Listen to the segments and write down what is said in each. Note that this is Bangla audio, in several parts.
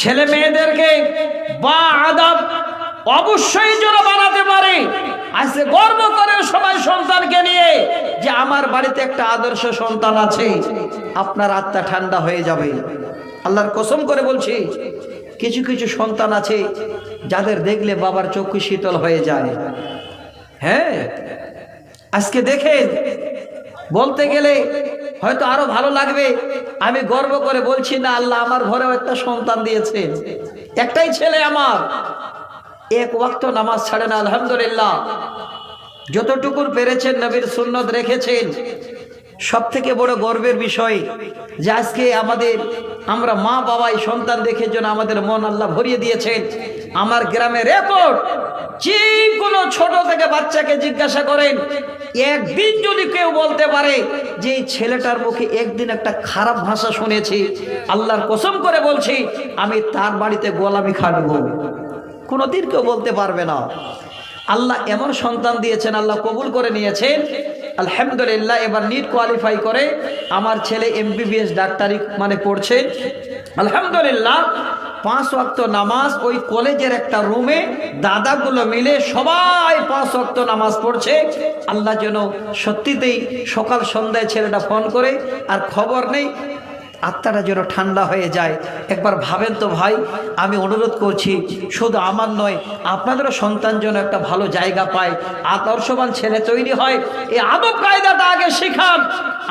ছেলে মেয়েদেরকে বা আদাব অবশ্যই যেন বানাতে পারে। আজকে গর্ব করে সবাই সন্তানকে নিয়ে যে আমার বাড়িতে একটা আদর্শ সন্তান আছে, আপনার আত্মা ঠান্ডা হয়ে যাবে। আল্লাহর কসম করে বলছি, কিছু কিছু সন্তান আছে যাদের দেখলে বাবার চক্ষু শীতল হয়ে যায়। হ্যাঁ আজকে দেখেন বলতে গেলে হয়তো আরও ভালো লাগবে। আমি গর্ব করে বলছি, না আল্লাহ আমার ঘরেও একটা সন্তান দিয়েছে। একটাই ছেলে আমার। এক ওয়াক্ত নামাজ ছাড়ে না, আলহামদুলিল্লাহ। যতটুকুর পেরেছেন নবীর সুন্নত রেখেছেন। সব থেকে বড় গর্বের বিষয় যে আজকে আমাদের, আমরা মা বাবাই সন্তান দেখে জন্য আমাদের মন আল্লাহ ভরিয়ে দিয়েছেন। আমার গ্রামে রেকর্ড, যে কোনো ছোট থেকে বাচ্চাকে জিজ্ঞাসা করেন একদিন যদি কেউ বলতে পারে যে এই ছেলেটার মুখে একদিন একটা খারাপ ভাষা শুনেছি, আল্লাহর কসম করে বলছি, আমি তার বাড়িতে গোলামি খাটবো। কোনোদিন কেউ বলতে পারবে না। আল্লাহ এমন সন্তান দিয়েছেন, আল্লাহ কবুল করে নিয়েছেন। আলহামদুলিল্লাহ, এবার নিট কোয়ালিফাই করে আমার ছেলে এমবিবিএস ডাক্তারি মানে পড়ছে। আলহামদুলিল্লাহ পাঁচ ওয়াক্ত নামাজ ওই কলেজের একটা রুমে দাদাগুলো মিলে সবাই পাঁচ ওয়াক্ত নামাজ পড়ছে। আল্লাহ যেন সত্যিতেই সকাল সন্ধ্যায় ছেলেটা ফোন করে, আর খবর নেই আত্মাটা যেন ঠান্ডা হয়ে যায়। একবার ভাবেন তো ভাই, আমি অনুরোধ করছি, শুধু আমার নয়, আপনাদেরও সন্তান যেন একটা ভালো জায়গা পায়। আদর্শবান ছেলে তৈরি হয়, এই আদব কায়দাটা আগে শেখান।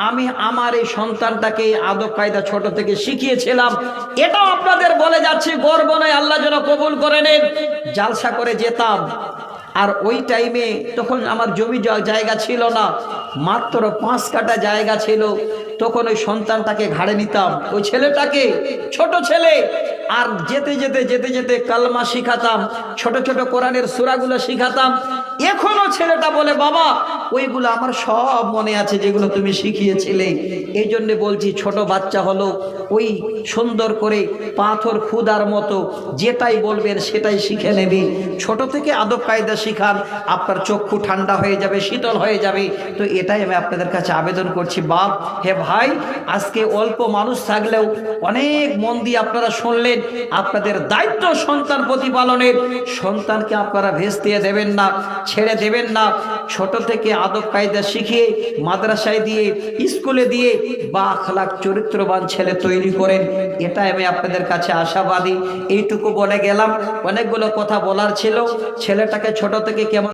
আমি আমার এই সন্তানটাকে আদব কায়দা ছোট থেকে শিখিয়েছিলাম। এটাও আপনাদের বলে যাচ্ছি, গর্ব নয়, আল্লাহ যেন কবুল করে নেন। জালসা করে যেতাম। আর ওই টাইমে তখন আমার জমি জায়গা ছিল না, মাত্র পাঁচ কাটা জায়গা ছিল। তখন ওই সন্তানটাকে ঘাড়ে নিতাম। ওই ছেলেটাকে, ছোট ছেলে, আর যেতে যেতে যেতে যেতে কালমা শিখাতাম, ছোট ছোট কোরআনের সুরাগুলো শিখাতাম। এখনও ছেলেটা বলে, বাবা ওইগুলো আমার সব মনে আছে যেগুলো তুমি শিখিয়েছিলে। এই জন্য বলছি, ছোট বাচ্চা হলো ওই সুন্দর করে পাথর খুদার মতো যেটাই বলবেন সেটাই শিখে নেবে। ছোট থেকে আদব কায়দা শিখান, আপনার চক্ষু ঠান্ডা হয়ে যাবে, শীতল হয়ে যাবে। তো এটাই আমি আপনাদের কাছে আবেদন করছি। বাপ, হে ভাই, আজকে অল্প মানুষ থাকলেও অনেক মন দিয়ে আপনারা শুনলেন, আপনাদের দায়িত্ব সন্তান প্রতিপালনের। সন্তানকে আপনারা ভেস দিয়ে দেবেন না, ছেড়ে দেবেন না। ছোট থেকে আদব কায়দা শিখিয়ে মাদ্রাসায় দিয়ে, স্কুলে দিয়ে বা আখলাক চরিত্রবান ছেলে তৈরি করেন। এটাই আমি আপনাদের কাছে আশাবাদী। এইটুকু বলে গেলাম। অনেকগুলো কথা বলার ছিল। ছেলেটাকে ছোট থেকে কেমন